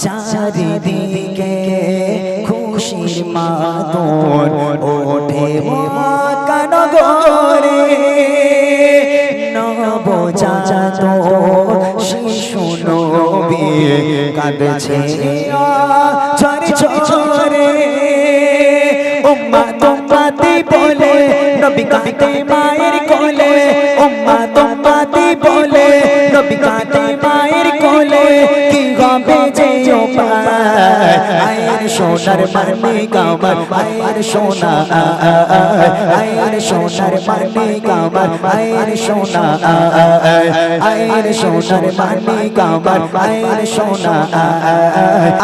চারিদিকে খুশির মাতন ওঠে মহাকানগরে। নবজাত শিশু নবী কাঁদছে ঝরে ঝরে উম্মা তোমাতি বলে নবী কাঁদে মায়ের সোনার মানে কামার আয়ের সোনা আয়ের সোনার মানে কামার আয়ের সোনা আয়ের সোনার মানে কামার আয়ের সোনা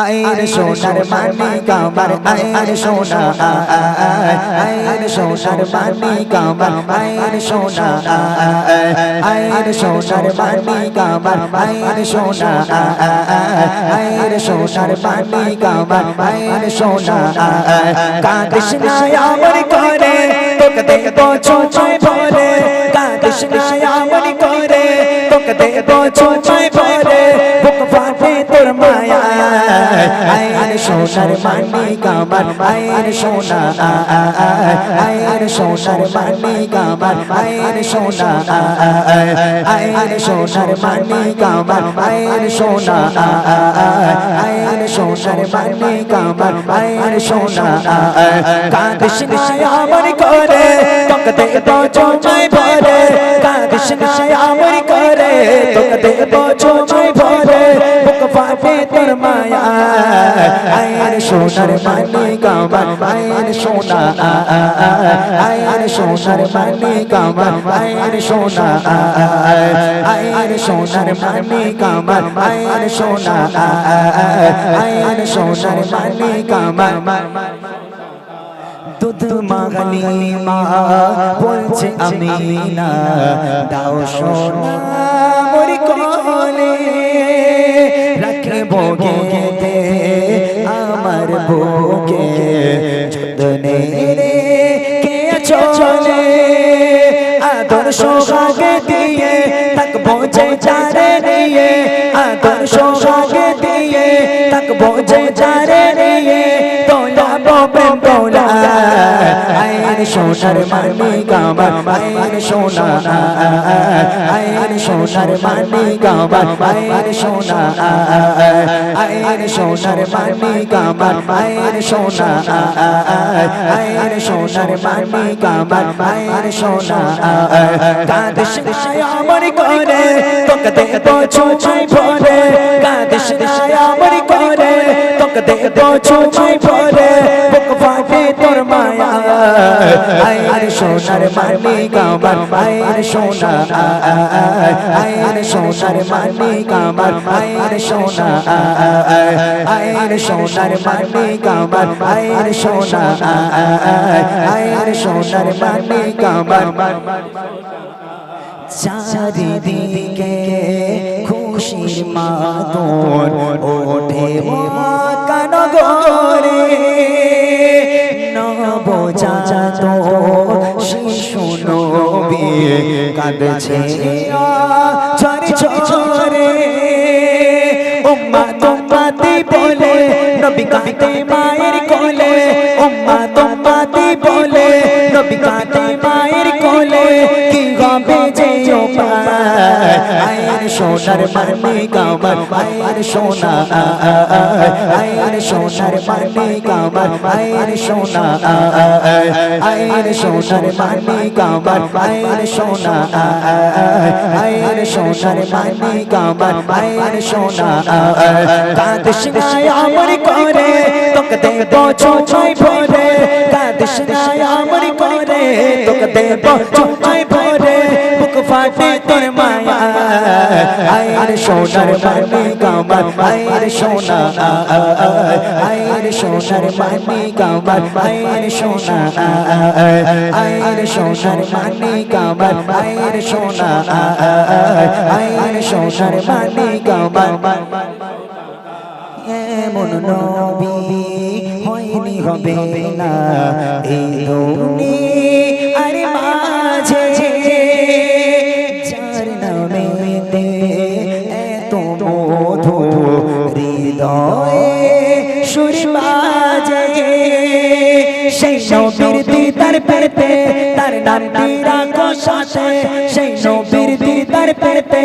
আয়ের সোনার মানে কামার আয়ের সোনা আয়ের সোনার মানে কামার আয়ের সোনা আয়ের সোনার মানে কামার আয়ের সোনা আয়ের সোনার মানে কামার আয়ের সোনা কাঁদিস না আমার করে তোকে দেখব চোচাই ভরে কাঁদিস না আমার করে তোকে দেখব চোচাই ভরে বুক ফাটে তোর মায়া সোনার মানে কামার আয়ের সোনা আয়ের সোনার মানে কামার আয়ের সোনা আয়ের সোনার মানে কামার আয়ের সোনা আয়ের সোনার মানে কামার আয়ের সোনা কাঁদিস আমার করে তোকে দেখব চোচাই ভরে, কাঁদিস আমার করে তোকে দেখব চোচাই ভরে সোনার মানে কামার আয়ের সোনা আয়ের সোনার মানে কামার আয়ের সোনা আয়ের সোনার মানে কামার আয়ের সোনা আয়ের সোনার মানে কামার দুধ মাগালি মা বলছে আমি না দাও সোনা। মরি কোলে রাখে বগে দে আমার বুকে যতনে রে কে চলে। আদর সোহাগে দিয়ে থাকব যে চারে নিয়ে। আদর সোহাগে দিয়ে থাকব যে চারে নিয়ে। তোলা ববেন তোলা আয়ের সোনার মানে গামার আয়ের সোনা সোনার মানে গামার আয়ের সোনা আয়ের সোনার মানে গামার আয়ের সোনা আয়ের সোনার মানে গামার আয়ের সোনা কাঁদিস আমার করে তোকে দেখব ছুঁচাই ভরে। কাঁদিস আমার করে তোকে দেখব ছুঁচাই ভরে। মায়া আয়ের সোনার মানে গামার আয়ের সোনা আয়ের সোনার মানে গামার আয়ের সোনা আয়ের সোনার মানে গামার আয়ের সোনা আয়ের সোনার মানে গামার চারিদিকে খুশির মাতন কাঁদছে ঝরে ঝরে উম্মা তোমাতি বলে নবী কাঁদে মায়ের কোলে। উম্মা তোমাতি বলে নবী কাঁদে মায়ের কোলে। কি হবে যে সোনার মানে কামার আয়ের সোনা, আয়ের সোনার মানে কামার আয়ের সোনা, আয়ের সোনার মানে কামার আয়ের সোনা, আয়ের সোনার মানে কামার আয়ের সোনা, কাঁদিস না আমার করে তোকে দেবো চোচাই ভরে, কাঁদিস না আমার করে তোকে দেবো চোচাই ভরে, বুক ফাটে তোর মায়া আয়ের সোনার মানে কামার আয়ের সোনা আয়ের সোনার মানে কামার আয়ের সোনা আয়ের সোনার মানে কামার আয়ের সোনা আয়ের সোনার মানে কামার এমন নবী, হয়নি হবে না। এই দুনিয়ার মাঝে বাজে সেই নবীর দিদার পেতে তার নামটি রাখো সাথে সেই নবীর দিদার পেতে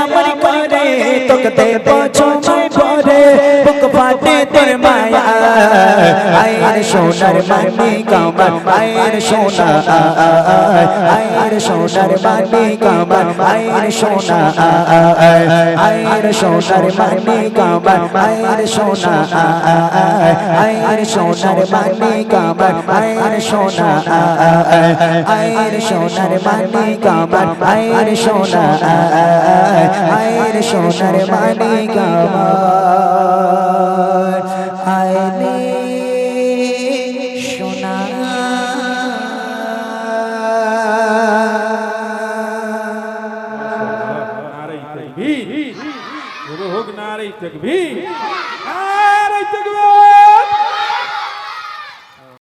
দেব ছুঁই পরে তোর মায়া আয়ের সোনার মানি কামার আয়ের সোনা আয়ের সোনার মানি কামার আয়ের সোনা আয়ের সোনার মানি কামার আয়ের সোনা আয়ের সোনার মানি কামার আয়ের সোনা আয়ের সোনার মানি কামার আয়ের সোনা আয়ের সোনার মানি কামার नारे भी